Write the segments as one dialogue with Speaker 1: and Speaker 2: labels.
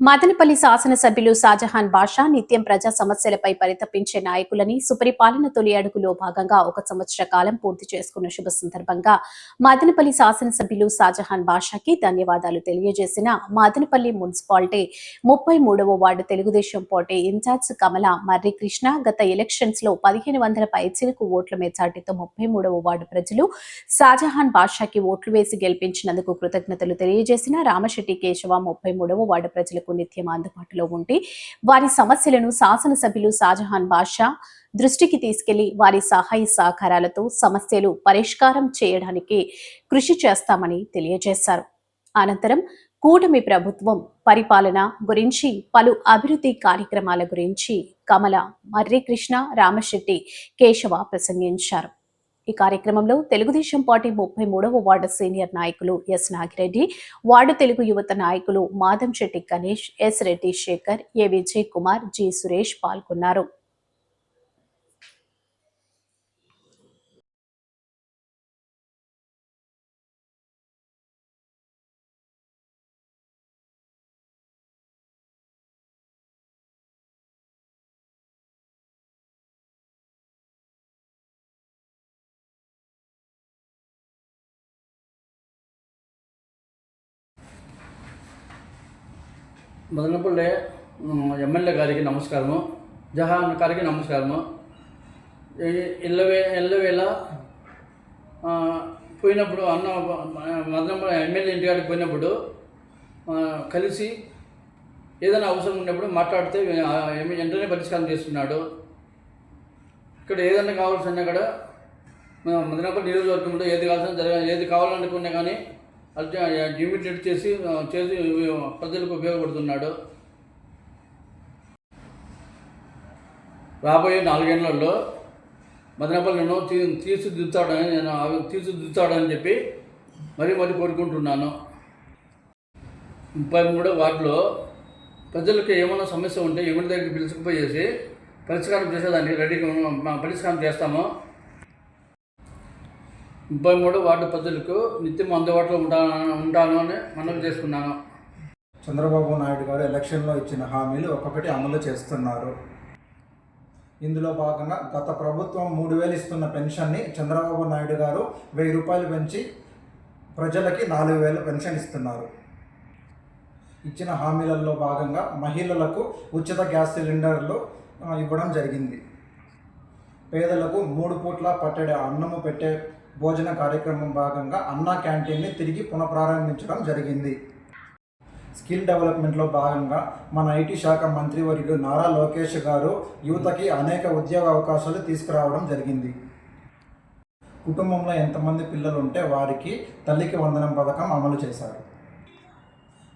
Speaker 1: మదనపల్లి శాసనసభ్యులు షాజహాన్ బాషా నిత్యం ప్రజా సమస్యలపై పరితపించే నాయకులని సుపరిపాలన తొలి అడుగులో భాగంగా ఒక సంవత్సర కాలం పూర్తి చేసుకున్న శుభ సందర్భంగా మదనపల్లి శాసనసభ్యులు షాజహాన్ బాషాకి ధన్యవాదాలు తెలియజేసిన మదనపల్లి మున్సిపాలిటీ ముప్పై మూడవ ward Telugu Desam party incharge Kamala Marri Krishna గత ఎలక్షన్స్లో పదిహేను వందల పైచీలకు ఓట్ల మెజార్టీతో ముప్పై మూడవ వార్డు ప్రజలు షాజహాన్ బాషాకి ఓట్లు వేసి గెలిపించినందుకు కృతజ్ఞతలు తెలియజేసిన రామశెట్టి కేశవ ముప్పై మూడవ వార్డు ప్రజలకు నిత్యం అందుబాటులో ఉండి వారి సమస్యలను శాసనసభ్యులు షాజహాన్ బాషా దృష్టికి తీసుకెళ్ళి వారి సహాయ సహకారాలతో సమస్యలు పరిష్కారం చేయడానికి కృషి చేస్తామని తెలియజేశారు. అనంతరం కూటమి ప్రభుత్వం పరిపాలన గురించి పలు అభివృద్ధి కార్యక్రమాల గురించి కమల మర్రి కృష్ణ రామశెట్టి కేశవ ప్రసంగించారు. ఈ కార్యక్రమంలో తెలుగుదేశం పార్టీ ముప్పై మూడవ వార్డు సీనియర్ నాయకులు ఎస్ నాగిరెడ్డి వార్డు తెలుగు యువత నాయకులు Madham Shetty Ganesh S Reddy Shekhar A Vijay Kumar G Suresh పాల్గొన్నారు.
Speaker 2: మదనపల్లి ఎమ్మెల్యే గారికి నమస్కారము జహాన్ గారికి నమస్కారము. ఎల్లవే ఇళ్ళవే ఇళ్ళవేళ పోయినప్పుడు అన్న మదనపల్లి ఎమ్మెల్యే ఇంటికాడికి పోయినప్పుడు కలిసి ఏదైనా అవసరం ఉన్నప్పుడు మాట్లాడితే వెంటనే పరిష్కారం చేస్తున్నాడు. ఇక్కడ ఏదైనా కావాల్సిన కూడా మదనపల్లి నియోజకవర్గంలో ఏది కావాల్సిన జరగ ఏది కావాలనుకున్నా కానీ ఇమీడియట్ చేసి చేసి ప్రజలకు ఉపయోగపడుతున్నాడు. రాబోయే నాలుగేళ్ళలో మదనపల్లిను తీ తీర్చిదిద్దుతాడని నేను తీర్చిదిద్దుతాడని చెప్పి మరీ మరీ కోరుకుంటున్నాను. ముప్పై మూడో వార్డులో ప్రజలకు ఏమైనా సమస్య ఉంటే ఎవరి దగ్గరికి పిలుచుకుపోయేసి పరిష్కారం చేసేదానికి రెడీగా మా పరిష్కారం చేస్తాము. ముప్పై మూడు వార్డు ప్రజలకు నిత్యం అందుబాటులో ఉంటాను ఉంటాను అని మనవి చేసుకున్నాను.
Speaker 3: చంద్రబాబు నాయుడు గారు ఎలక్షన్లో ఇచ్చిన హామీలు ఒక్కొక్కటి అమలు చేస్తున్నారు. ఇందులో భాగంగా గత ప్రభుత్వం మూడు వేలు ఇస్తున్న పెన్షన్ని చంద్రబాబు నాయుడు గారు వెయ్యి రూపాయలు పెంచి ప్రజలకి నాలుగు వేల పెన్షన్ ఇస్తున్నారు. ఇచ్చిన హామీలలో భాగంగా మహిళలకు ఉచిత గ్యాస్ సిలిండర్లు ఇవ్వడం జరిగింది. పేదలకు మూడు పూట్ల పట్టడి అన్నము పెట్టే భోజన కార్యక్రమం భాగంగా అన్నా క్యాంటీన్ని తిరిగి పునఃప్రారంభించడం జరిగింది. స్కిల్ డెవలప్మెంట్లో భాగంగా మన ఐటీ శాఖ మంత్రివర్యుడు నారా లోకేష్ గారు యువతకి అనేక ఉద్యోగ అవకాశాలు తీసుకురావడం జరిగింది. కుటుంబంలో ఎంతమంది పిల్లలు ఉంటే వారికి తల్లికి వందనం పథకం అమలు చేశారు.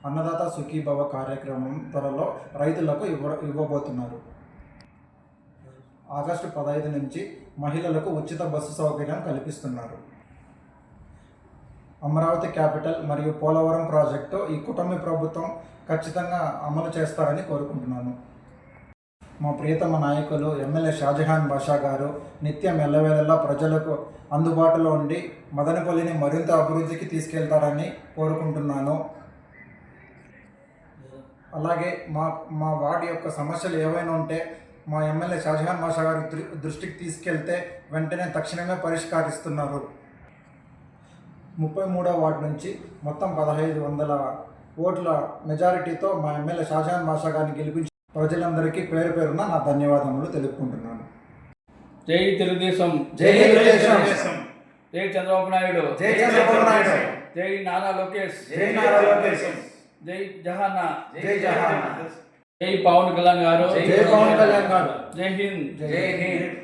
Speaker 3: అన్నదాత సుఖీభవ కార్యక్రమం త్వరలో రైతులకు ఇవ్వ ఇవ్వబోతున్నారు. ఆగస్టు పదహైదు నుంచి మహిళలకు ఉచిత బస్సు సౌకర్యం కల్పిస్తున్నారు. అమరావతి క్యాపిటల్ మరియు పోలవరం ప్రాజెక్టు ఈ కుటుంబ ప్రభుత్వం ఖచ్చితంగా అమలు చేస్తారని కోరుకుంటున్నాను. మా ప్రియతమ నాయకులు ఎమ్మెల్యే షాజహాన్ బాషా గారు నిత్యం ఎల్లవేళలా ప్రజలకు అందుబాటులో ఉండి మదనపల్లిని మరింత అభివృద్ధికి తీసుకెళ్తారని కోరుకుంటున్నాను. అలాగే మా మా వార్డు యొక్క సమస్యలు ఏవైనా ఉంటే మా ఎమ్మెల్యే షాజహాన్ బాషా గారి దృ- దృష్టికి తీసుకెళ్తే వెంటనే తక్షణమే పరిష్కరిస్తున్నారు. ముప్పై మూడో వార్డు నుంచి మొత్తం పదహైదు వందల ఓట్ల మెజారిటీతో మా ఎమ్మెల్యే షాజహాన్ బాషా గారిని గెలిపించి ప్రజలందరికీ పేరు పేరున నా ధన్యవాదములు తెలుపుకుంటున్నాను.
Speaker 2: జై తెలుగుదేశం.
Speaker 3: జై తెలుగుదేశం.
Speaker 2: జై చంద్రబాబు నాయుడు.
Speaker 3: జై చంద్రబాబు నాయుడు.
Speaker 2: జై నారా లోకేష్.
Speaker 3: జై నారా లోకేష్.
Speaker 2: జై జహానా.
Speaker 3: జై జహాన్.
Speaker 2: జై పవన్ కళ్యాణ్ గారు.
Speaker 3: జై పవన్ కళ్యాణ్ గారు.
Speaker 2: జై హింద్.
Speaker 3: జై హింద్.